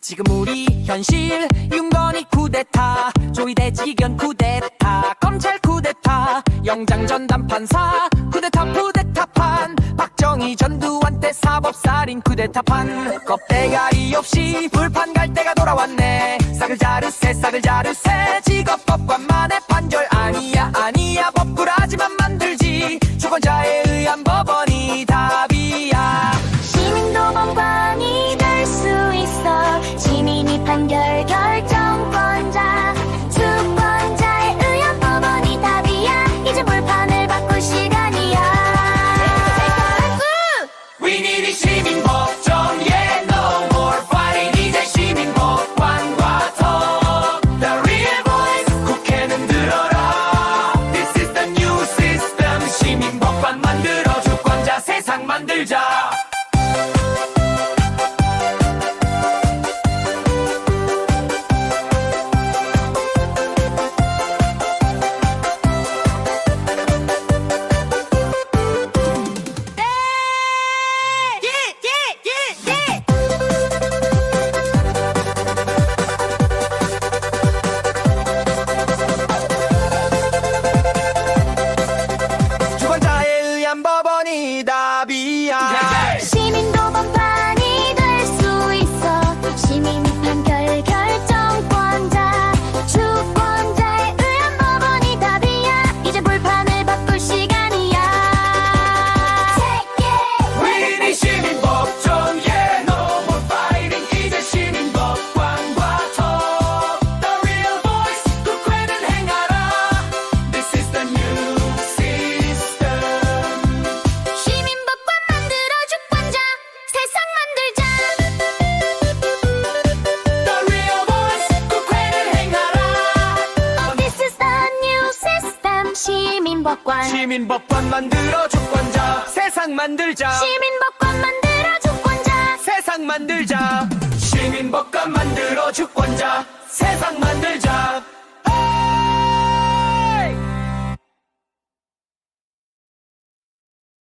지금 우리 현실 윤건이 쿠데타 조이대지견 쿠데타 검찰 쿠데타 영장 전담 판사 쿠데타 푸데타판 박정희 전두환 때 사법살인 쿠데타판. 껍데가리 없이 불판 갈 때가 돌아왔네. 싹을 자르세 싹을 자르세 직업법관만의 시민법관. 시민법관 만들어 주권자. 세상 만들자. 시민법관 만들어 주권자. 세상 만들자.